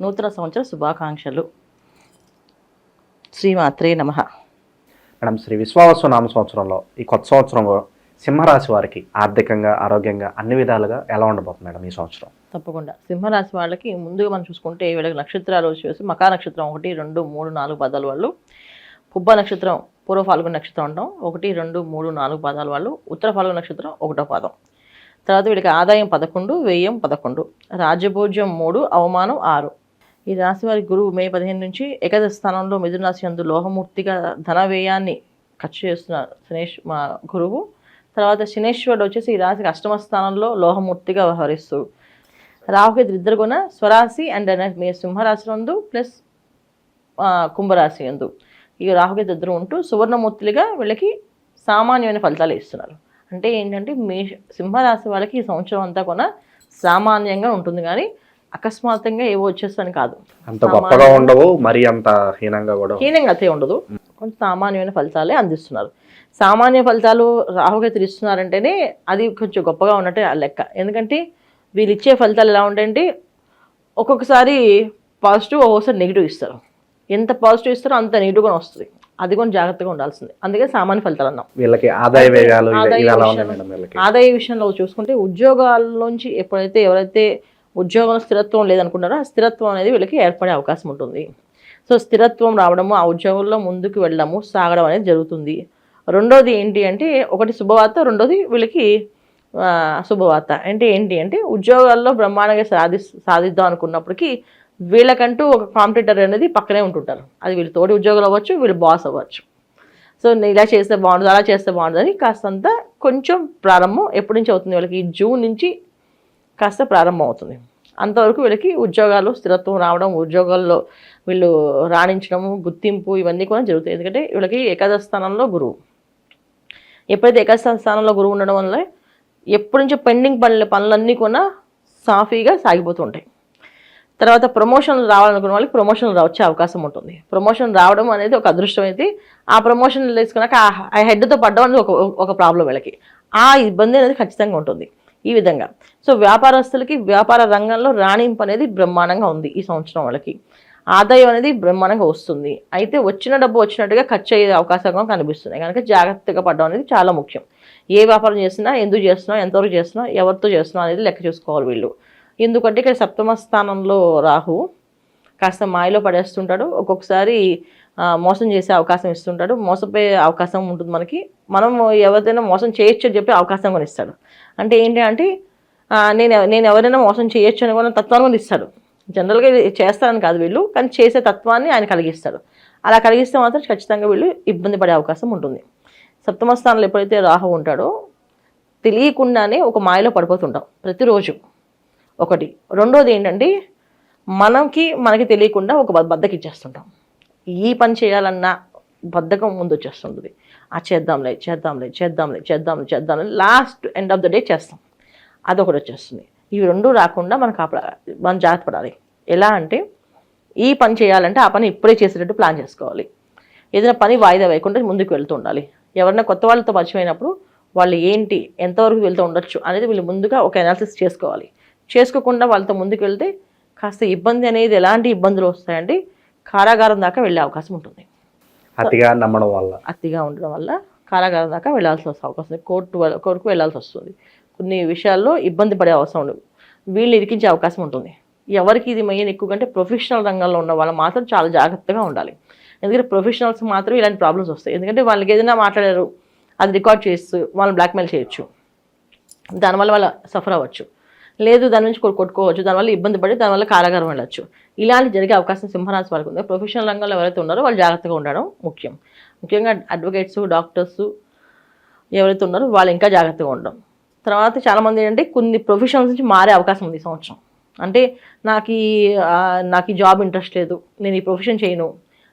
నూతన సంవత్సర శుభాకాంక్షలు. శ్రీమాత్రే నమః. మేడం శ్రీ విశ్వాసనామ సంవత్సరంలో ఈ కొత్త సంవత్సరంలో సింహరాశి వారికి ఆర్థికంగా ఆరోగ్యంగా అన్ని విధాలుగా ఎలా ఉండబోతుంది మేడం ఈ సంవత్సరం? తప్పకుండా. సింహరాశి వాళ్ళకి ముందుగా మనం చూసుకుంటే వీళ్ళకి నక్షత్రాలు వచ్చేసి మకా నక్షత్రం ఒకటి రెండు మూడు నాలుగు పదాల వాళ్ళు పుబ్బ నక్షత్రం పూర్వ ఫాల్గుణ నక్షత్రం అంటాం ఒకటి రెండు మూడు నాలుగు పదాల వాళ్ళు ఉత్తర ఫాల్గుణ నక్షత్రం ఒకటో పాదం. తర్వాత వీళ్ళకి ఆదాయం పదకొండు వ్యయం పదకొండు రాజ్యభోజ్యం మూడు అవమానం ఆరు. ఈ రాశి వారి గురువు మే పదిహేను నుంచి ఏకాదశ స్థానంలో మిథున రాశి అందు లోహమూర్తిగా ధన వ్యయాన్ని ఖర్చు చేస్తున్నారు శనేష్ మా గురువు. తర్వాత శనేశ్వరుడు వచ్చేసి ఈ రాశికి అష్టమ స్థానంలో లోహమూర్తిగా వ్యవహరిస్తూ రాహుకి ఇద్దరు కూడా స్వరాశి అండ్ మీ సింహరాశి నందు ప్లస్ కుంభరాశి యందు. ఈ రాహుకి ఇద్దరు ఉంటూ సువర్ణమూర్తులుగా వీళ్ళకి సామాన్యమైన ఫలితాలు ఇస్తున్నారు. అంటే ఏంటంటే మే సింహరాశి వాళ్ళకి ఈ సంవత్సరం అంతా కూడా సామాన్యంగా ఉంటుంది కానీ అకస్మాత్తుగా ఏవో వచ్చేస్తాను కాదు. అంత గొప్పగా ఉండవు మరి అంత హీనంగా కూడా. హీనంగా అయితే ఉండదు. కొంచెం సామాన్యమైన ఫలితాలే అందిస్తున్నారు. సామాన్య ఫలితాలు రాహుకేతులు ఇస్తున్నారంటేనే అది కొంచెం గొప్పగా ఉన్నట్టే ఆ లెక్క. ఎందుకంటే వీళ్ళు ఇచ్చే ఫలితాలు ఎలా ఉంటాయంటే ఒక్కొక్కసారి పాజిటివ్ ఒక్కొక్కసారి నెగిటివ్ ఇస్తారు. ఎంత పాజిటివ్ ఇస్తారో అంత నెగిటివ్ కూడా వస్తుంది. అది కూడా జాగ్రత్తగా ఉండాల్సింది. అందుకే సామాన్య ఫలితాలు అన్నాం. వీళ్ళకి ఆదాయ ఆదాయ విషయంలో- ఆదాయ చూసుకుంటే ఉద్యోగాల్లోంచి ఎప్పుడైతే ఎవరైతే ఉద్యోగంలో స్థిరత్వం లేదనుకున్నారో? ఆ స్థిరత్వం అనేది వీళ్ళకి ఏర్పడే అవకాశం ఉంటుంది. సో స్థిరత్వం రావడము ఆ ఉద్యోగంలో ముందుకు వెళ్ళడము సాగడం అనేది జరుగుతుంది. రెండోది ఏంటి అంటే ఒకటి శుభవార్త రెండోది వీళ్ళకి శుభవార్త. అంటే ఏంటి అంటే ఉద్యోగాల్లో బ్రహ్మాండంగా సాధి సాధిద్దాం అనుకున్నప్పటికీ వీళ్ళకంటూ ఒక కాంపిటేటర్ అనేది పక్కనే ఉంటుంటారు. అది వీళ్ళు తోటి ఉద్యోగులు అవ్వచ్చు వీళ్ళు బాస్ అవ్వచ్చు. సో నేను ఇలా చేస్తే బాగుంటుంది అలా చేస్తే బాగుంటుంది అని కాస్తంత కొంచెం ప్రారంభం ఎప్పటి నుంచి అవుతుంది? వీళ్ళకి జూన్ నుంచి కాస్త ప్రారంభమవుతుంది. అంతవరకు వీళ్ళకి ఉద్యోగాలు స్థిరత్వం రావడం ఉద్యోగాల్లో వీళ్ళు రాణించడము గుర్తింపు ఇవన్నీ కూడా జరుగుతాయి. ఎందుకంటే వీళ్ళకి ఏకాదశ స్థానంలో గురువు. ఎప్పుడైతే ఏకాదశ స్థానంలో గురువు ఉండడం వల్ల ఎప్పటి నుంచో పెండింగ్ పనుల పనులన్నీ కూడా సాఫీగా సాగిపోతూ ఉంటాయి తర్వాత ప్రమోషన్ రావాలనుకున్న వాళ్ళకి ప్రమోషన్ వచ్చే అవకాశం ఉంటుంది. ప్రమోషన్ రావడం అనేది ఒక అదృష్టం అయితే ఆ ప్రమోషన్ తీసుకున్నాక ఆ- ఆ హెడ్తో పడ్డం అనేది ఒక ఒక ప్రాబ్లం వీళ్ళకి. ఆ ఇబ్బంది అనేది ఖచ్చితంగా ఉంటుంది. ఈ విధంగా. సో వ్యాపారస్తులకి వ్యాపార రంగంలో రాణింపు అనేది బ్రహ్మాండంగా ఉంది ఈ సంవత్సరం వాళ్ళకి. ఆదాయం అనేది బ్రహ్మాండంగా వస్తుంది. అయితే వచ్చిన డబ్బు వచ్చినట్టుగా ఖర్చు అయ్యే అవకాశం కనిపిస్తుంది కనుక జాగ్రత్తగా పడడం అనేది చాలా ముఖ్యం. ఏ వ్యాపారం చేసినా ఎందుకు చేస్తున్నాం ఎంతవరకు చేస్తున్నాం ఎవరితో చేస్తున్నాం అనేది లెక్క చూసుకోవాలి వీళ్ళు. ఎందుకంటే ఇక్కడ సప్తమ స్థానంలో రాహు కాస్త మాయలో పడేస్తుంటాడు. ఒక్కొక్కసారి మోసం చేసే అవకాశం ఇస్తుంటాడు. మోసపోయే అవకాశం ఉంటుంది మనకి. మనం ఎవరిదైనా మోసం చేయొచ్చు అని చెప్పి అవకాశం కూడా ఇస్తాడు. అంటే ఏంటి అంటే నేను నేను ఎవరైనా మోసం చేయొచ్చు అని కూడా తత్వాన్ని కూడా ఇస్తాడు. జనరల్గా చేస్తారని కాదు వీళ్ళు కానీ చేసే తత్వాన్ని ఆయన కలిగిస్తాడు. అలా కలిగిస్తే మాత్రం ఖచ్చితంగా వీళ్ళు ఇబ్బంది పడే అవకాశం ఉంటుంది. సప్తమ స్థానంలో ఎప్పుడైతే రాహు ఉంటాడో తెలియకుండానే ఒక మాయలో పడిపోతుంటాం ప్రతిరోజు. ఒకటి. రెండోది ఏంటంటే మనకి మనకి తెలియకుండా ఒక బ- ఈ పని చేయాలన్నా బద్ధకం ముందు వచ్చేస్తుంటుంది ఆ చేద్దాంలే చేద్దాంలే చేద్దాంలే చేద్దాంలే చేద్దాంలే last end of the day చేస్తాం. అదొకటి వచ్చేస్తుంది. ఇవి రెండు రాకుండా మనం కాపలా మనం జాగ్రత్త పడాలి. ఎలా అంటే ఈ పని చేయాలంటే ఆ పని ఇప్పుడే చేసేటట్టు ప్లాన్ చేసుకోవాలి. ఏదైనా పని వాయిదా వేయకుండా ముందుకు వెళ్తూ ఉండాలి. ఎవరైనా కొత్త వాళ్ళతో పరిచయమైనప్పుడు వాళ్ళు ఏంటి ఎంతవరకు వెళ్తూ ఉండొచ్చు అనేది వీళ్ళు ముందుగా ఒక అనాలిసిస్ చేసుకోవాలి. చేసుకోకుండా వాళ్ళతో ముందుకు వెళ్తే కాస్త ఇబ్బంది అనేది ఎలాంటి ఇబ్బందులు వస్తాయంటే కారాగారం దాకా వెళ్ళే అవకాశం ఉంటుంది. అతిగా నమ్మడం వల్ల. అతిగా ఉండడం వల్ల కారాగారం దాకా వెళ్ళాల్సి వస్తే అవకాశం. ఉంది కోర్టు కోర్టుకు వెళ్ళాల్సి వస్తుంది. కొన్ని విషయాల్లో ఇబ్బంది పడే అవసరం ఉండదు. వీళ్ళు ఇరికించే అవకాశం ఉంటుంది. ఎవరికి ఇది మెయిన్ ఎక్కువ ప్రొఫెషనల్ రంగంలో ఉన్న వాళ్ళు మాత్రం చాలా జాగ్రత్తగా ఉండాలి. ఎందుకంటే ప్రొఫెషనల్స్ మాత్రం ఇలాంటి ప్రాబ్లమ్స్ వస్తాయి. ఎందుకంటే వాళ్ళకి ఏదైనా మాట్లాడారు అది రికార్డ్ చేస్తూ వాళ్ళని బ్లాక్మెయిల్ చేయొచ్చు. దానివల్ల వాళ్ళ సఫర్ అవ్వచ్చు. లేదు దాని నుంచి కొట్టుకోవచ్చు. దానివల్ల ఇబ్బంది పడి దానివల్ల కారాగారం వెళ్ళచ్చు ఇలాంటి జరిగే అవకాశం సింహరాశి వాళ్ళకి ఉంది. ప్రొఫెషనల్ రంగంలో ఎవరైతే ఉన్నారో వాళ్ళు జాగ్రత్తగా ఉండడం ముఖ్యం. ముఖ్యంగా అడ్వకేట్స్ డాక్టర్స్ ఎవరైతే ఉన్నారో వాళ్ళు ఇంకా జాగ్రత్తగా ఉండడం. తర్వాత చాలామంది ఏంటంటే కొన్ని ప్రొఫెషనల్స్ నుంచి మారే అవకాశం ఉంది ఈ సంవత్సరం. అంటే నాకు ఈ నాకు ఈ జాబ్ ఇంట్రెస్ట్ లేదు. నేను ఈ ప్రొఫెషన్ చేయను.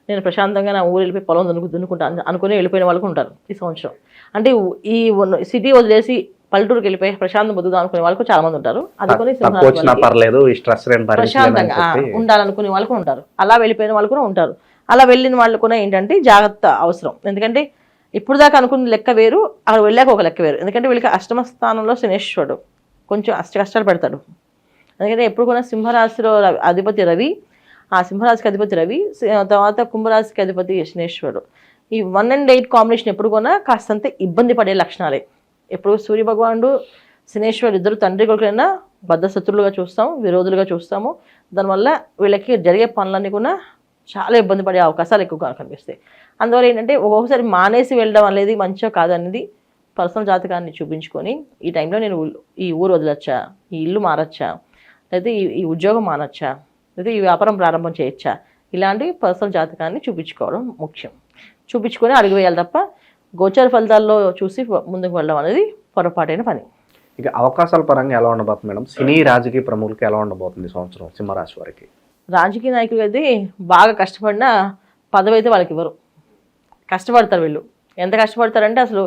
నేను ప్రశాంతంగా నా ఊరు వెళ్ళిపోయి పొలం దున్నుకు దున్నుకుంటాను అనుకుని వెళ్ళిపోయిన వాళ్ళకు ఉంటారు ఈ సంవత్సరం. అంటే ఈ సిటీ వదిలేసి పల్లెటూరుకి వెళ్ళిపోయి ప్రశాంతం బతుకుదాం అనుకునే వాళ్ళకు చాలా మంది ఉంటారు. అందుకని వాళ్ళకి పర్లేదు ప్రశాంతంగా ఉండాలనుకునే వాళ్ళు కూడా ఉంటారు. అలా వెళ్ళిపోయిన వాళ్ళు కూడా ఉంటారు. అలా వెళ్ళిన వాళ్ళు కూడా ఏంటంటే జాగ్రత్త అవసరం. ఎందుకంటే ఇప్పుడు దాకా అనుకున్న లెక్క వేరు అక్కడ వెళ్ళాక ఒక లెక్క వేరు. ఎందుకంటే వీళ్ళకి అష్టమ స్థానంలో శనేశ్వరుడు. కొంచెం అష్ట కష్టాలు పెడతాడు. ఎందుకంటే ఎప్పుడు కూడా సింహరాశిలో అధిపతి రవి ఆ సింహరాశికి అధిపతి రవి తర్వాత కుంభరాశికి అధిపతి శనేశ్వరుడు. ఈ వన్ అండ్ ఎయిట్ కాంబినేషన్ ఎప్పుడు కూడా కాస్తంత ఇబ్బంది పడే లక్షణాలే. ఎప్పుడు సూర్య భగవానుడు శనేశ్వరుడు ఇద్దరు తండ్రి కొడుకులైనా బద్ధశత్రులుగా చూస్తాము విరోధులుగా చూస్తాము. దానివల్ల వీళ్ళకి జరిగే పనులన్నీ కూడా చాలా ఇబ్బంది పడే అవకాశాలు ఎక్కువగా కనిపిస్తాయి. అందువల్ల ఏంటంటే ఒక్కొక్కసారి మానేసి వెళ్ళడం అనేది మంచిగా కాదనేది పర్సనల్ జాతకాన్ని చూపించుకొని ఈ టైంలో నేను ఈ ఊరు వదలొచ్చా? ఈ ఇల్లు మారచ్చా? లేదా ఈ ఈ ఉద్యోగం మానచ్చా? లేదా ఈ వ్యాపారం ప్రారంభం చేయొచ్చా? ఇలాంటి పర్సనల్ జాతకాన్ని చూపించుకోవడం ముఖ్యం. చూపించుకొని అడుగు వేయాలి తప్ప గోచర ఫలితాల్లో చూసి ముందుకు వెళ్ళడం అనేది పొరపాటైన పని. ఇక అవకాశాల పరంగా ఎలా ఉండబోతుంది మేడం? సినీ రాజకీయ ప్రముఖులకి ఎలా ఉండబోతుంది సంవత్సరం సింహరాశి వారికి? రాజకీయ నాయకులు అయితే బాగా కష్టపడినా పదవి అయితే వాళ్ళకి ఇవ్వరు. కష్టపడతారు వీళ్ళు. ఎంత కష్టపడతారంటే అసలు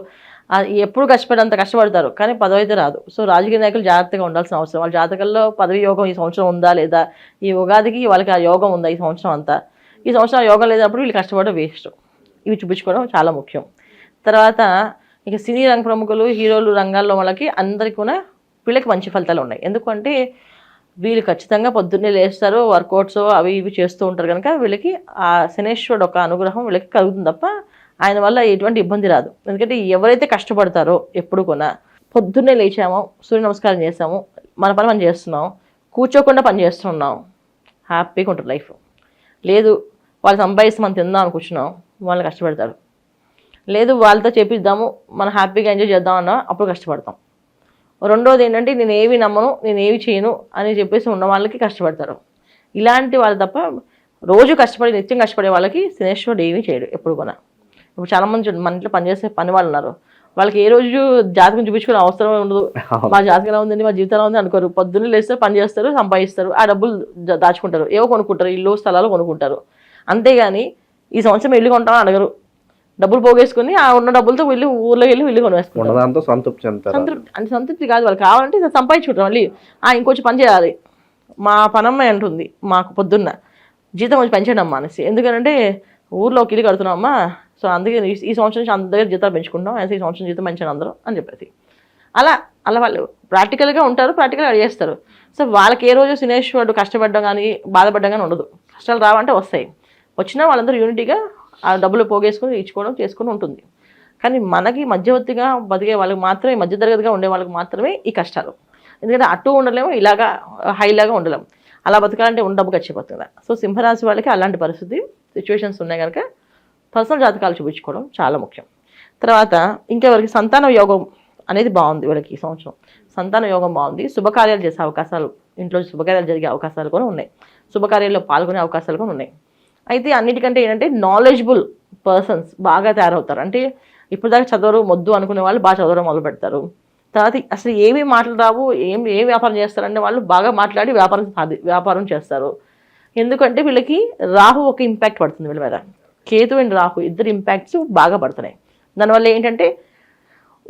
ఎప్పుడు కష్టపడినంత కష్టపడతారు. కానీ పదవి అయితే రాదు. సో రాజకీయ నాయకులు జాగ్రత్తగా ఉండాల్సిన అవసరం. వాళ్ళ జాతకంలో పదవి యోగం ఈ సంవత్సరం ఉందా లేదా? ఈ ఉగాదికి వాళ్ళకి ఆ యోగం ఉందా ఈ సంవత్సరం అంతా? ఈ సంవత్సరం యోగం లేనప్పుడు వీళ్ళు కష్టపడడం వేస్ట్. ఇవి చూపించుకోవడం చాలా ముఖ్యం. తర్వాత ఇక సినీ రంగ ప్రముఖులు హీరోలు రంగాల్లో వాళ్ళకి అందరికీ కూడా వీళ్ళకి మంచి ఫలితాలు ఉన్నాయి. ఎందుకంటే వీళ్ళు ఖచ్చితంగా పొద్దున్నే లేస్తారు వర్కౌట్స్ అవి ఇవి చేస్తూ ఉంటారు కనుక వీళ్ళకి ఆ శనేశ్వరుడు ఒక అనుగ్రహం వీళ్ళకి కలుగుతుంది తప్ప ఆయన వల్ల ఎటువంటి ఇబ్బంది రాదు. ఎందుకంటే ఎవరైతే కష్టపడతారో ఎప్పుడు కూడా పొద్దున్నే లేచాము సూర్య నమస్కారం చేసాము మన పని మనం చేస్తున్నాం కూర్చోకుండా పని చేస్తున్నాం హ్యాపీగా ఉంటుంది లైఫ్. లేదు వాళ్ళు సంపాదిస్తే మనం తిందాం అనుకుంటున్నాం వాళ్ళు కష్టపడతారు. లేదు వాళ్ళతో చేపిద్దాము మనం హ్యాపీగా ఎంజాయ్ చేద్దాం అన్నా అప్పుడు కష్టపడతాం. రెండోది ఏంటంటే నేను ఏవి నమ్మను నేను ఏవి చేయను అని చెప్పేసి ఉన్న వాళ్ళకి కష్టపడతారు. ఇలాంటి వాళ్ళు తప్ప రోజు కష్టపడి నిత్యం కష్టపడే వాళ్ళకి శనేశ్వరుడు ఏమీ చేయడు ఎప్పుడు కూడా. ఇప్పుడు చాలామంది మన ఇంట్లో పనిచేసే పని వాళ్ళు ఉన్నారు. వాళ్ళకి ఏ రోజు జాతకం చూపించుకునే అవసరం ఉండదు. మా జాతకం ఎలా ఉందండి మా జీవితం ఎలా ఉంది అనుకోరు. పొద్దున్నే లేస్తారు పని చేస్తారు సంపాదిస్తారు ఆ డబ్బులు దాచుకుంటారు. ఏవో కొనుక్కుంటారు ఇల్లు స్థలాలు కొనుక్కుంటారు. అంతేగాని ఈ సంవత్సరం ఇల్లు కొంటామని అడగరు. డబ్బులు పోగేసుకుని ఆ ఉన్న డబ్బులతో వెళ్ళి ఊర్లో వెళ్ళి ఇల్లు కొనేసుకుంటారు. సంతృప్తి అంటే సంతృప్తి కాదు వాళ్ళు కావాలంటే సంపాదించుకుంటారు. మళ్ళీ ఆ ఇంకొంచెం పని చేయాలి. మా పనమ్మాయి అంటుంది మాకు పొద్దున్న జీతం కొంచెం పెంచండి అమ్మా అనేసి. ఎందుకంటే ఊర్లో ఒక ఇల్లు కడుతున్నామమ్మా. సో అందుకే ఈ- సంవత్సరం నుంచి అందరి దగ్గర జీతాలు పెంచుకుంటాం అనేసి ఈ సంవత్సరం జీతం పెంచండి అందరూ అని చెప్పేసి. అలా అలా వాళ్ళు ప్రాక్టికల్గా ఉంటారు ప్రాక్టికల్గా చేస్తారు. సో వాళ్ళకి ఏ రోజు సినేశ్వరుడు కష్టపడడం కానీ బాధపడడం కానీ ఉండదు. కష్టాలు రావంటే వస్తాయి. వచ్చినా వాళ్ళందరూ యూనిటీగా ఆ డబ్బులు పోగేసుకొని ఇచ్చుకోవడం చేసుకుని ఉంటుంది. కానీ మనకి మధ్యవర్తిగా బతికే వాళ్ళకి మాత్రమే మధ్యతరగతిగా ఉండే వాళ్ళకి మాత్రమే ఈ కష్టాలు. ఎందుకంటే అటు ఉండలేము ఇలాగా హైలాగా ఉండలేము అలా బతకాలంటే ఉన్న డబ్బు ఖర్చిపోతుంది సో సింహరాశి వాళ్ళకి అలాంటి పరిస్థితి సిచ్యువేషన్స్ ఉన్నాయి కనుక పర్సనల్ జాతకాలు చూపించుకోవడం చాలా ముఖ్యం. తర్వాత ఇంకెవరికి సంతాన యోగం అనేది బాగుంది వీళ్ళకి ఈ సంవత్సరం. సంతాన యోగం బాగుంది. శుభకార్యాలు చేసే అవకాశాలు ఇంట్లో శుభకార్యాలు జరిగే అవకాశాలు కూడా ఉన్నాయి. శుభకార్యాల్లో పాల్గొనే అవకాశాలు కూడా ఉన్నాయి. అయితే అన్నిటికంటే ఏంటంటే నాలెడ్జబుల్ పర్సన్స్ బాగా తయారవుతారు. అంటే ఇప్పుడు దాకా చదవరు మొద్దు అనుకునే వాళ్ళు బాగా చదవడం మొదలు పెడతారు. తర్వాత అసలు ఏమి మాటలు రావు ఏం ఏ వ్యాపారం చేస్తారంటే వాళ్ళు బాగా మాట్లాడి వ్యాపారం సాధి వ్యాపారం చేస్తారు. ఎందుకంటే వీళ్ళకి రాహు ఒక ఇంపాక్ట్ పడుతుంది వీళ్ళ మీద. కేతు అండ్ రాహు ఇద్దరు ఇంపాక్ట్స్ బాగా పడుతున్నాయి. దానివల్ల ఏంటంటే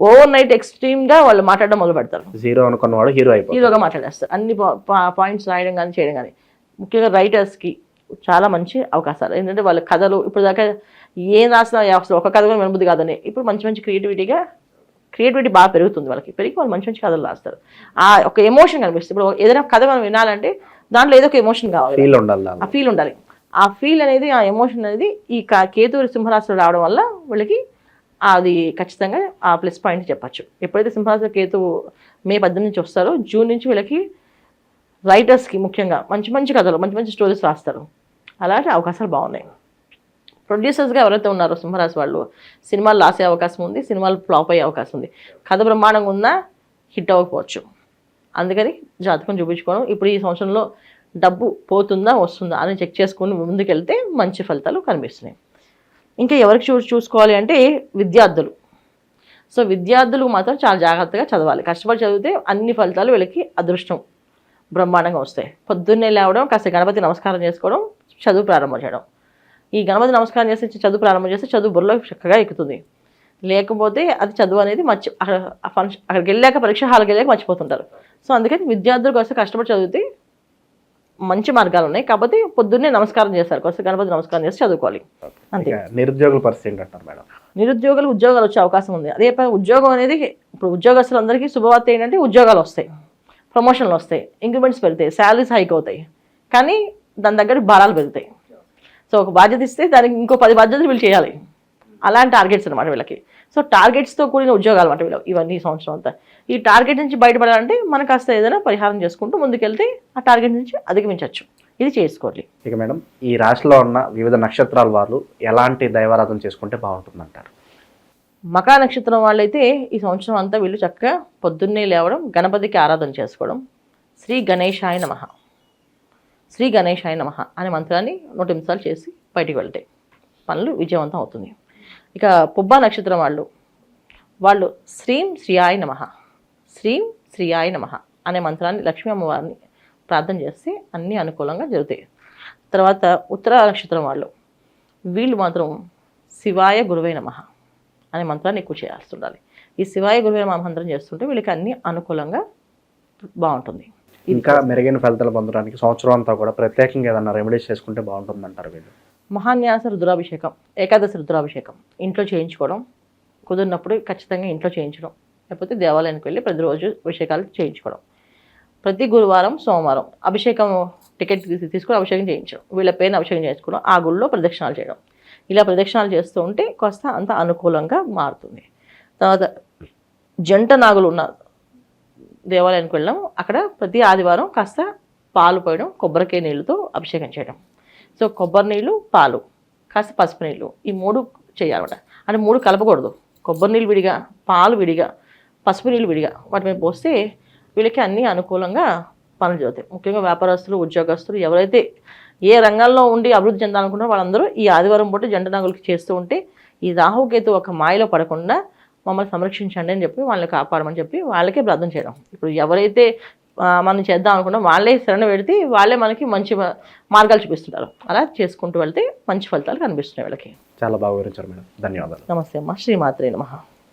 ఓవర్ నైట్ ఎక్స్ట్రీమ్గా వాళ్ళు మాట్లాడడం మొదలు పెడతారు. జీరో అనుకున్నవాడు హీరో హీరోగా మాట్లాడేస్తారు. అన్ని పాయింట్స్ రాయడం కానీ చేయడం కానీ ముఖ్యంగా రైటర్స్కి చాలా మంచి అవకాశాలు. ఏంటంటే వాళ్ళ కథలు ఇప్పుడు దాకా ఏం రాసినా అసలు ఒక కథ కూడా వినబుద్ధి కాదని. ఇప్పుడు మంచి మంచి క్రియేటివిటీగా క్రియేటివిటీ బాగా పెరుగుతుంది వాళ్ళకి. పెరిగి వాళ్ళు మంచి మంచి కథలు రాస్తారు. ఆ ఒక ఎమోషన్ కనిపిస్తుంది. ఇప్పుడు ఏదైనా కథ మనం వినాలంటే దాంట్లో ఏదో ఒక ఎమోషన్ కావాలి. ఫీల్ ఉండాలి దానిలో. ఆ ఫీల్ ఉండాలి. ఆ ఫీల్ అనేది ఆ ఎమోషన్ అనేది ఈ కా- కేతు సింహరాశిలో రావడం వల్ల వీళ్ళకి అది ఖచ్చితంగా ఆ ప్లస్ పాయింట్ చెప్పచ్చు. ఎప్పుడైతే సింహరాశి కేతు మే పద్దెనిమిది నుంచి వస్తారో జూన్ నుంచి వీళ్ళకి రైటర్స్కి ముఖ్యంగా మంచి మంచి కథలు మంచి మంచి స్టోరీస్ రాస్తారు. అలాంటి అవకాశాలు బాగున్నాయి. ప్రొడ్యూసర్స్గా ఎవరైతే ఉన్నారో సింహరాశి వాళ్ళు సినిమాలు రాసే అవకాశం ఉంది సినిమాలు ఫ్లాప్ అయ్యే అవకాశం ఉంది. కథ బ్రహ్మాండంగా ఉన్నా హిట్ అవ్వకపోవచ్చు. అందుకని జాతకం చూపించుకోవడం ఇప్పుడు ఈ సంవత్సరంలో డబ్బు పోతుందా వస్తుందా అని చెక్ చేసుకుని ముందుకెళ్తే మంచి ఫలితాలు కనిపిస్తున్నాయి. ఇంకా ఎవరికి చూ చూసుకోవాలి అంటే విద్యార్థులు. సో విద్యార్థులు మాత్రం చాలా జాగ్రత్తగా చదవాలి. కష్టపడి చదివితే అన్ని ఫలితాలు వీళ్ళకి అదృష్టం. బ్రహ్మాండంగా వస్తాయి. పొద్దున్నే లేవడం కాస్త గణపతి నమస్కారం చేసుకోవడం చదువు ప్రారంభం చేయడం. ఈ గణపతి నమస్కారం చేసి చదువు ప్రారంభం చేస్తే చదువు బుర్రలో చక్కగా ఎక్కుతుంది. లేకపోతే అది చదువు అనేది మర్చి ఫంక్షన్ అక్కడికి వెళ్ళాక పరీక్ష హాల్కి వెళ్ళాక మర్చిపోతుంటారు. సో అందుకని విద్యార్థులు కోసం కష్టపడి చదివితే మంచి మార్గాలు ఉన్నాయి. కాకపోతే పొద్దున్నే నమస్కారం చేస్తారు. కోసం గణపతి నమస్కారం చేసి చదువుకోవాలి. అంతే. నిరుద్యోగుల పరిస్థితి ఏంటంటారు మేడం? నిరుద్యోగులు ఉద్యోగాలు వచ్చే అవకాశం ఉంది. అదే ఉద్యోగం అనేది ఇప్పుడు ఉద్యోగస్తులందరికీ శుభవార్త ఏంటంటే ఉద్యోగాలు వస్తాయి. ప్రమోషన్లు వస్తాయి ఇంక్రిమెంట్స్ పెడితే శాలరీస్ హైక్ అవుతాయి. కానీ దాని దగ్గర భారాలు పెరుగుతాయి. సో ఒక బాధ్యత ఇస్తే దానికి ఇంకో పది బాధ్యతలు వీళ్ళు చేయాలి. అలాంటి టార్గెట్స్ అనమాట వీళ్ళకి. సో టార్గెట్స్తో కూడిన ఉద్యోగాలు అనమాట వీళ్ళు ఇవన్నీ సంవత్సరం అంతా. ఈ టార్గెట్ నుంచి బయటపడాలంటే మనకు కాస్త ఏదైనా పరిహారం చేసుకుంటూ ముందుకెళ్తే ఆ టార్గెట్ నుంచి అధిగమించవచ్చు. ఇది చేసుకోవాలి. ఇక మేడం ఈ రాశిలో ఉన్న వివిధ నక్షత్రాల వాళ్ళు ఎలాంటి దైవారాధన చేసుకుంటే బాగుంటుందంటారు? మకా నక్షత్రం వాళ్ళైతే ఈ సంవత్సరం అంతా వీళ్ళు చక్కగా పొద్దున్నే లేవడం గణపతికి ఆరాధన చేసుకోవడం. శ్రీ గణేశాయ నమ. శ్రీ గణేశాయ నమ అనే మంత్రాన్ని నూట నిమిషాలు చేసి బయటికి వెళ్తే పనులు విజయవంతం అవుతుంది ఇక పుబ్బా నక్షత్రం వాళ్ళు వాళ్ళు శ్రీం శ్రీయాయ నమ. శ్రీం శ్రీయాయ నమ అనే మంత్రాన్ని లక్ష్మీ అమ్మవారిని ప్రార్థన చేస్తే అన్నీ అనుకూలంగా జరుగుతాయి. తర్వాత ఉత్తర నక్షత్రం వాళ్ళు వీళ్ళు మాత్రం శివాయ గురువై నమః. అనే మంత్రాన్ని ఎక్కువ చేయాల్సి ఉండాలి ఈ శివాయ గురువే మంత్రం చేస్తుంటే వీళ్ళకి అన్ని అనుకూలంగా బాగుంటుంది. ఇంకా మెరుగైన ఫలితాలు పొందడానికి సంవత్సరం అంతా కూడా ప్రత్యేకంగా ఏదైనా రెమెడీస్ చేసుకుంటే బాగుంటుందంటారు వీళ్ళు. మహాన్యాస రుద్రాభిషేకం ఏకాదశి రుద్రాభిషేకం ఇంట్లో చేయించుకోవడం కుదిరినప్పుడు ఖచ్చితంగా ఇంట్లో చేయించడం లేకపోతే దేవాలయానికి వెళ్ళి ప్రతిరోజు అభిషేకాలు చేయించుకోవడం. ప్రతి గురువారం సోమవారం అభిషేకం టికెట్ తీసి తీసుకుని అభిషేకం చేయించడం. వీళ్ళ పేరుని అభిషేకం చేసుకోవడం ఆ గుళ్ళో ప్రదక్షిణాలు చేయడం. ఇలా ప్రదక్షిణాలు చేస్తూ ఉంటే కాస్త అంత అనుకూలంగా మారుతుంది. తర్వాత జంట నాగులు ఉన్న దేవాలయానికి వెళ్ళాము. అక్కడ ప్రతి ఆదివారం కాస్త పాలు పోయడం కొబ్బరికాయ నీళ్ళతో అభిషేకం చేయడం. సో కొబ్బరి నీళ్ళు పాలు కాస్త పసుపు నీళ్ళు ఈ మూడు చేయాలన్నమాట. అంటే మూడు కలపకూడదు. కొబ్బరి నీళ్ళు విడిగా పాలు విడిగా పసుపు నీళ్ళు విడిగా వాటి మీద పోస్తే వీళ్ళకి అన్నీ అనుకూలంగా పనులు జరుగుతాయి. ముఖ్యంగా వ్యాపారస్తులు ఉద్యోగస్తులు ఎవరైతే ఏ రంగంలో ఉండి అభివృద్ధి చెందాలనుకుంటారో వాళ్ళందరూ ఈ ఆదివారం పూట జంట నాగులకి చేస్తూ ఉంటే ఈ రాహుకేతు ఒక మాయలో పడకుండా మమ్మల్ని సంరక్షించండి అని చెప్పి వాళ్ళని కాపాడమని చెప్పి వాళ్ళకే ప్రార్థన చేయడం. ఇప్పుడు ఎవరైతే మనం చేద్దాం అనుకున్నాం వాళ్ళే శరణ పెడితే వాళ్ళే మనకి మంచి మార్గాలు చూపిస్తుంటారు. అలా చేసుకుంటూ వెళ్తే మంచి ఫలితాలు కనిపిస్తున్నాయి వీళ్ళకి. చాలా బాగా వివరించారు మేడం. ధన్యవాదాలు. నమస్తే అమ్మ. శ్రీమాత్రే నమః.